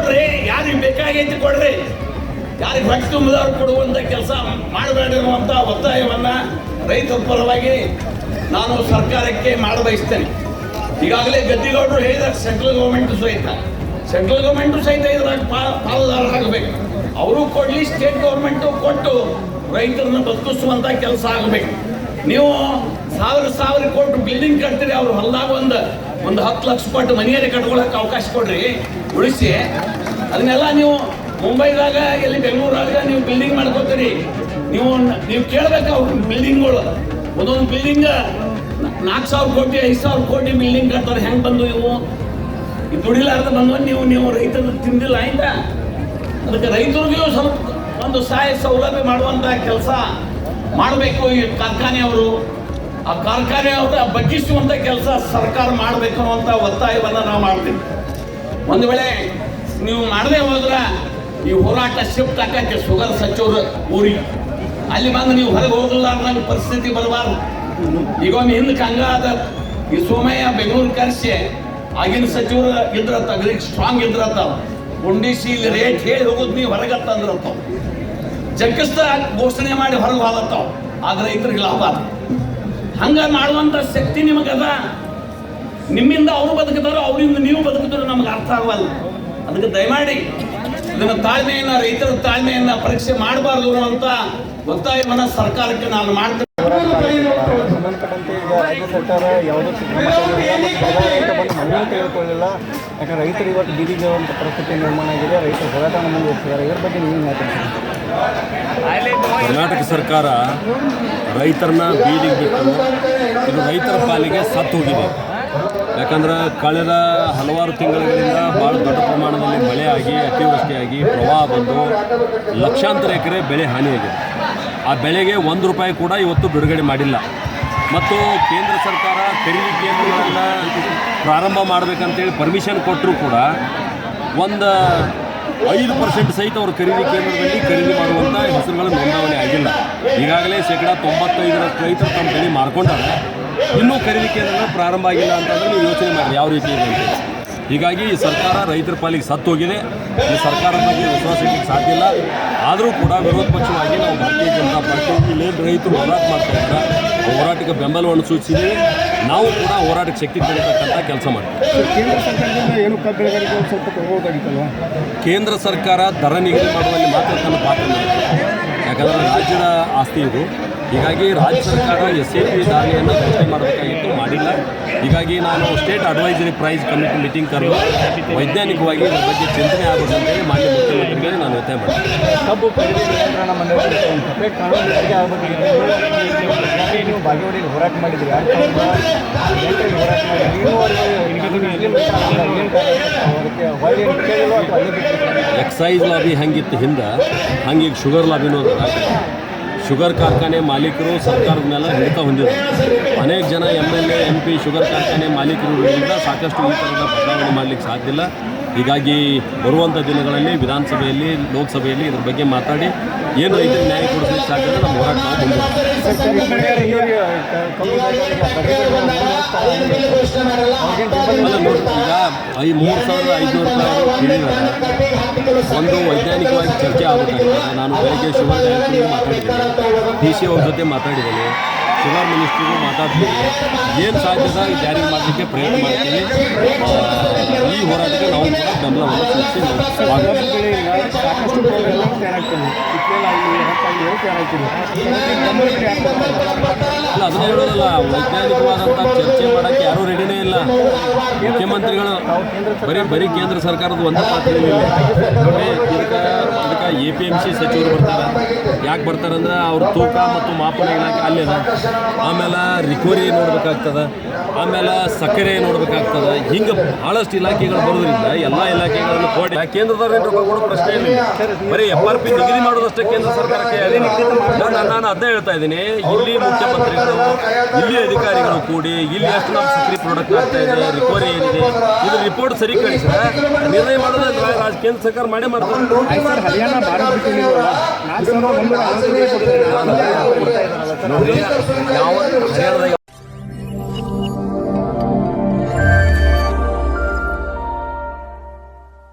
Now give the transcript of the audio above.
ಕೊಡ್ರಿ ಯಾರಿಗೆ ಬೇಕಾಗೈತಿ ಕೊಡ್ರಿ. ಯಾರಿಗೆ ಹೊಟ್ಟೆ ತುಂಬಿದವ್ರು ಕೊಡುವಂತ ಕೆಲಸ ಮಾಡಬೇಡಿರುವಂಥ ಒತ್ತಾಯವನ್ನ ರೈತರ ಪರವಾಗಿ ನಾನು ಸರ್ಕಾರಕ್ಕೆ ಮಾಡಬಯಸ್ತೇನೆ. ಈಗಾಗಲೇ ಗದ್ದಿಗೌಡರು ಹೇಳಿದ್ದಾರೆ ಸೆಂಟ್ರಲ್ ಗೌರ್ಮೆಂಟ್ ಸಹಿತ. ಸೆಂಟ್ರಲ್ ಗೌರ್ಮೆಂಟು ಸಹಿತ ಇದ್ರಾಗ ಪಾಲುದಾರರಾಗಬೇಕು ಅವರು ಕೊಡ್ಲಿ ಸ್ಟೇಟ್ ಗೌರ್ಮೆಂಟು ಕೊಟ್ಟು ರೈತರನ್ನ ಬದುಕಿಸುವಂತ ಕೆಲಸ ಆಗಬೇಕು. ನೀವು ಸಾವಿರ ಸಾವಿರ ಕೊಟ್ಟು ಬಿಲ್ಡಿಂಗ್ ಕಟ್ತೀರಿ, ಅವ್ರು ಹೊಲ್ದಾಗ ಒಂದು ಒಂದು ಹತ್ತು ಲಕ್ಷ ಕೊಟ್ಟು ಮನೆಯಲ್ಲಿ ಕಟ್ಕೊಳಕ್ಕೆ ಅವಕಾಶ ಕೊಡ್ರಿ. ಉಳಿಸಿ. ಅದನ್ನೆಲ್ಲ ನೀವು ಮುಂಬೈದಾಗ ಎಲ್ಲಿ ಬೆಂಗಳೂರಾಗ ನೀವು ಬಿಲ್ಡಿಂಗ್ ಮಾಡ್ಕೋತೀರಿ. ನೀವು ನೀವು ಕೇಳ್ಬೇಕು ಅವ್ರ ಬಿಲ್ಡಿಂಗ್ಗಳು ಒಂದೊಂದು ಬಿಲ್ಡಿಂಗ್ ನಾಲ್ಕು ಸಾವಿರ ಕೋಟಿ, ಐದು ಸಾವಿರ ಕೋಟಿ ಬಿಲ್ಡಿಂಗ್ ಕಟ್ತಾರೆ. ಹೆಂಗೆ ಬಂದು ನೀವು ಈ ದುಡಿಲಾರ್ದ ಬಂದು ನೀವು ನೀವು ರೈತರು ತಿಂದಿಲ್ಲ ಆಯ್ತ? ಅದಕ್ಕೆ ರೈತರಿಗೂ ಸ್ವಲ್ಪ ಒಂದು ಸಹಾಯ ಸೌಲಭ್ಯ ಮಾಡುವಂತ ಕೆಲಸ ಮಾಡಬೇಕು ಈ ಕಾರ್ಖಾನೆಯವರು ಆ ಕಾರ್ಖಾನೆ ಅವ್ರ ಬಗ್ಗಿಸುವಂಥ ಕೆಲಸ ಸರ್ಕಾರ ಮಾಡಬೇಕು ಅನ್ನುವಂಥ ಒತ್ತಾಯವನ್ನು ನಾವು ಮಾಡ್ತೀವಿ. ಒಂದು ವೇಳೆ ನೀವು ಮಾಡದೆ ಹೋದ್ರ ಈ ಹೋರಾಟ ಶಿಫ್ಟ್ ಹಾಕಕ್ಕೆ ಶುಗರ್ ಸಚಿವರು ಊರಿಗೆ ಅಲ್ಲಿ ಬಂದು ನೀವು ಹೊರಗೆ ಹೋಗಲ್ಲ ಅನ್ನೋ ಪರಿಸ್ಥಿತಿ ಬರಬಾರ್ದು. ಈಗ ಒಮ್ಮೆ ಹಿಂದಕ್ಕೆ ಈ ಸೋಮಯ್ಯ ಬೆಂಗಳೂರು ಕರೆಸಿ ಆಗಿನ ಸಚಿವರು ಇದ್ರತ್ತ ತಗ್ರಿ ಸ್ಟ್ರಾಂಗ್ ಇದ್ರತ್ತ ಗುಂಡಿಸಿ ಇಲ್ಲಿ ರೇಟ್ ಹೇಳಿ ಹೋಗೋದು ನೀವು ಹೊರಗತ್ತ ಅಂದ್ರತ್ತ ಜಗ್ಗಿಸ್ತ ಘೋಷಣೆ ಮಾಡಿ ಹೊರಗೆ ಹೋಗತ್ತಾವ. ಆದ್ರೆ ಇದ್ರಿಗೆ ಲಾಭ. ಹಂಗ ಮಾಡುವಂತ ಶಕ್ತಿ ನಿಮಗದ? ನಿಮ್ಮಿಂದ ಅವರು ಬದುಕಿದಾರೋ, ಅವರಿಂದ ನೀವು ಬದುಕಿದ್ರು ನಮ್ಗೆ ಅರ್ಥ ಆಗಲ್ಲ ಅದಕ್ಕೆ ದಯಮಾಡಿ ಇದನ್ನ ತಾಳ್ಮೆಯನ್ನ, ರೈತರ ತಾಳ್ಮೆಯನ್ನ ಪರೀಕ್ಷೆ ಮಾಡಬಾರ್ದು ಅಂತ ಒತ್ತಾಯವನ್ನ ಸರ್ಕಾರಕ್ಕೆ ನಾನು ಮಾಡ್ತೇನೆ. ಸಂಬಂಧಪಟ್ಟಂತೆ ಈಗ ರಾಜ್ಯ ಸರ್ಕಾರ ಯಾವುದೋ ಮನೆಯನ್ನು ಯಾಕಂದ್ರೆ ರೈತರು ಇವತ್ತು ಬೀದಿಗೆ ಪರಿಸ್ಥಿತಿ ನಿರ್ಮಾಣ ಆಗಿದೆ. ರೈತರು ಹೋರಾಟ ಮುಂದುವರಿಸಿದ್ದಾರೆ ಇದ್ರ ಬಗ್ಗೆ ನೀವು ಮಾತಾಡ್ತೀರಿ? ಕರ್ನಾಟಕ ಸರ್ಕಾರ ರೈತರನ್ನ ಬೀದಿಗೆ ಬಿಟ್ಟು ಇದು ರೈತರ ಪಾಲಿಗೆ ಸತ್ತು ಹೋಗಿದೆ. ಯಾಕಂದ್ರೆ ಕಳೆದ ಹಲವಾರು ತಿಂಗಳುಗಳಿಂದ ಭಾಳ ದೊಡ್ಡ ಪ್ರಮಾಣದಲ್ಲಿ ಮಳೆ ಆಗಿ ಅತಿವೃಷ್ಟಿಯಾಗಿ ಪ್ರವಾಹ ಬಂದು ಲಕ್ಷಾಂತರ ಎಕರೆ ಬೆಳೆ ಹಾನಿಯಾಗಿದೆ ಆ ಬೆಳೆಗೆ ಒಂದು ರೂಪಾಯಿ ಕೂಡ ಇವತ್ತು ಬಿಡುಗಡೆ ಮಾಡಿಲ್ಲ. ಮತ್ತು ಕೇಂದ್ರ ಸರ್ಕಾರ ತೆರಿಗೆ ಕೇಂದ್ರಗಳನ್ನು ಪ್ರಾರಂಭ ಮಾಡಬೇಕಂತೇಳಿ ಪರ್ಮಿಷನ್ ಕೊಟ್ಟರೂ ಕೂಡ ಒಂದು ಐದು ಪರ್ಸೆಂಟ್ ಸಹಿತ ಅವರು ಖರೀದಿ ಕೇಂದ್ರದಲ್ಲಿ ಖರೀದಿ ಮಾಡುವಂಥ ಹೆಸರುಗಳ ನೋಂದಾವಣಿ ಆಗಿಲ್ಲ. ಈಗಾಗಲೇ ಶೇಕಡಾ ತೊಂಬತ್ತೈದರಷ್ಟು ರೈತರು ತಮ್ಮ ಬೆಳೆ ಮಾಡ್ಕೊಂಡಾಗ ಇನ್ನೂ ಖರೀದಿ ಕೇಂದ್ರಗಳು ಪ್ರಾರಂಭ ಆಗಿಲ್ಲ ಅಂತಂದ್ರೆ ನೀವು ಯೋಚನೆ ಮಾಡಿ ಯಾವ ರೀತಿ ಇದೆ ಅಂತ? ಹೀಗಾಗಿ ಈ ಸರ್ಕಾರ ರೈತರ ಪಾಲಿಗೆ ಸತ್ತು ಹೋಗಿದೆ ಈ ಸರ್ಕಾರದ ಬಗ್ಗೆ ವಿಶ್ವಾಸ ಇಡಲಿಕ್ಕೆ ಸಾಧ್ಯ ಇಲ್ಲ. ಆದರೂ ಕೂಡ ವಿರೋಧ ಪಕ್ಷವಾಗಿ ನಾವು ಭಾರತೀಯ ಜನತಾ ಪಾರ್ಟಿ ಇಲ್ಲೇನು ರೈತರು ಹೋರಾಟ ಮಾಡ್ತಾ ಹೋರಾಟಕ್ಕೆ ಬೆಂಬಲವನ್ನು ಸೂಚಿಸಿದ್ದೀವಿ. ನಾವು ಕೂಡ ಹೋರಾಟಕ್ಕೆ ಶಕ್ತಿ ಕೊಡತಕ್ಕಂಥ ಕೆಲಸ ಮಾಡ್ತೀವಿ. ಕೇಂದ್ರ ಸರ್ಕಾರದಿಂದ ಏನು ಸ್ವಲ್ಪ ಕೇಂದ್ರ ಸರ್ಕಾರ ದರ ನಿಗದಿ ಮಾಡುವಲ್ಲಿ ಮಾತ್ರ ತನ್ನ ಪಾತ್ರ. ಯಾಕಂದರೆ ರಾಜ್ಯದ ಆಸ್ತಿ ಇದು. ಹೀಗಾಗಿ ರಾಜ್ಯ ಸರ್ಕಾರ ಎಸ್ ಎ ಪಿ ದಾರಿಯನ್ನು ಘೋಷಣೆ ಮಾಡಬೇಕಾಗಿತ್ತು ಮಾಡಿಲ್ಲ. ಹೀಗಾಗಿ ನಾನು state advisory price committee meeting ಕರೆದು ವೈಜ್ಞಾನಿಕವಾಗಿ ಇದರ ಬಗ್ಗೆ ಚಿಂತನೆ ಆಗುತ್ತೆ ಮಾನ್ಯ ಮುಖ್ಯಮಂತ್ರಿಗೆ ನಾನು ಒತ್ತಾಯ ಮಾಡ್ತೀನಿ. ಕಬ್ಬು ನೀವು ಹೋರಾಟ ಎಕ್ಸೈಸ್ ಲಾಬಿ ಹಂಗಿತ್ತು ಹಿಂದೆ? ಹಂಗೀಗ ಶುಗರ್ ಲಾಬಿನೂ ಅದ. ಶುಗರ್ ಕಾರ್ಖಾನೆ ಮಾಲೀಕರು ಸರ್ಕಾರದ ಮೇಲೆ ಹಿಡಿತ ಹೊಂದಿದೆ ಅನೇಕ ಜನ M L A, M P, sugar ಕಾರ್ಖಾನೆ ಮಾಲೀಕರು ಸಾಕಷ್ಟು ಈ ಥರದ ಬದಲಾವಣೆ ಮಾಡಲಿಕ್ಕೆ ಸಾಧ್ಯ ಇಲ್ಲ. ಹೀಗಾಗಿ ಬರುವಂಥ ದಿನಗಳಲ್ಲಿ, ವಿಧಾನಸಭೆಯಲ್ಲಿ, ಲೋಕಸಭೆಯಲ್ಲಿ ಇದ್ರ ಬಗ್ಗೆ ಮಾತಾಡಿ ಏನು ರೈತರಿಗೆ ನ್ಯಾಯ ಕೊಡಿಸಲಿಕ್ಕೆ ಸಾಧ್ಯ ನಮ್ಮ ಹೋರಾಟ ಈ ಈಗ ಐ ಮೂರು ಸಾವಿರದ ಐದುನೂರು ರೂಪಾಯಿ ಒಂದು ವೈಜ್ಞಾನಿಕವಾಗಿ ಚರ್ಚೆ ಆಗಬೇಕಾಗಿದೆ ನಾನು ಬೆಳಗ್ಗೆ ಶುಭ ಮಾತಾಡಿದ್ದೀನಿ. ಡಿ ಸಿ ಅವ್ರ ಜೊತೆ ಮಾತಾಡಿದ್ದೀನಿ. ಶುಗರ್ ಮಿನಿಸ್ಟ್ರಿಗೂ ಮಾತಾಡ್ತೀವಿ ಏನು ಸಾಧ್ಯದ ಜಾರಿ ಮಾಡಲಿಕ್ಕೆ ಪ್ರಯತ್ನ ಮಾಡ್ತೀವಿ ಈ ಹೋರಾಟಕ್ಕೆ ನಾವು ಕೂಡ ಬೆಂಬಲವನ್ನು ಸೂಚಿಸಿ? ಅಲ್ಲ ಅದನ್ನ ಹೇಳೋದಲ್ಲ ವೈಜ್ಞಾನಿಕವಾದಂಥ ಚರ್ಚೆ ಮಾಡೋಕ್ಕೆ ಯಾರೂ ರೆಡಿನೇ ಇಲ್ಲ. ಮುಖ್ಯಮಂತ್ರಿಗಳು ಬರೀ ಬರೀ ಕೇಂದ್ರ ಸರ್ಕಾರದ ಒಂದೇ ಪಾತ್ರ ಎ ಪಿ ಎಂ ಸಿ ಸಚಿವರು ಬರ್ತಾರೆ. ಯಾಕೆ ಬರ್ತಾರಂದ್ರೆ ಅವ್ರ ತೂಕ ಮತ್ತು ಮಾಪನ ಇಲಾಖೆ ಅಲ್ಲಿದೆ ಆಮೇಲೆ ರಿಕವರಿ ನೋಡ್ಬೇಕಾಗ್ತದೆ. ಆಮೇಲೆ ಸಕ್ಕರೆ ನೋಡ್ಬೇಕಾಗ್ತದೆ. ಹಿಂಗೆ ಭಾಳಷ್ಟು ಇಲಾಖೆಗಳು ಬರೋದ್ರಿಂದ ಎಲ್ಲ ಇಲಾಖೆಗಳನ್ನು ಕೊಡಿ ಕೇಂದ್ರದವ್ರು ಏನು ರೊಕ್ಕ ಕೊಡೋ ಪ್ರಶ್ನೆ ಇಲ್ಲ. ಬರೀ ಎಫ್ ಆರ್ ಪಿ ನಿಗದಿ ಮಾಡೋದಷ್ಟೇ ಕೇಂದ್ರ ಸರ್ಕಾರಕ್ಕೆ ನಾನು ನಾನು ಅದನ್ನೇ ಹೇಳ್ತಾ ಇದ್ದೀನಿ. ಇಲ್ಲಿ ಮುಖ್ಯಮಂತ್ರಿಗಳು ಇಲ್ಲಿ ಅಧಿಕಾರಿಗಳು ಕೂಡಿ ಇಲ್ಲಿ ಎಷ್ಟು ನಮ್ಮ ಸಕ್ಕರೆ ಪ್ರಾಡಕ್ಟ್ ಆಗ್ತಾ ಇದೆ ರಿಕವರಿ ಏನಿದೆ ಇದು ರಿಪೋರ್ಟ್ ಸರಿ ಕಳಿಸಿದ್ರೆ ನಿರ್ಣಯ ಮಾಡೋದು ರಾಜ ಕೇಂದ್ರ ಸರ್ಕಾರ ಮಾಡೇ ಮಾಡ್ತಾರೆ. ಯಾವ ಹರಿಯಾಣದಾಗ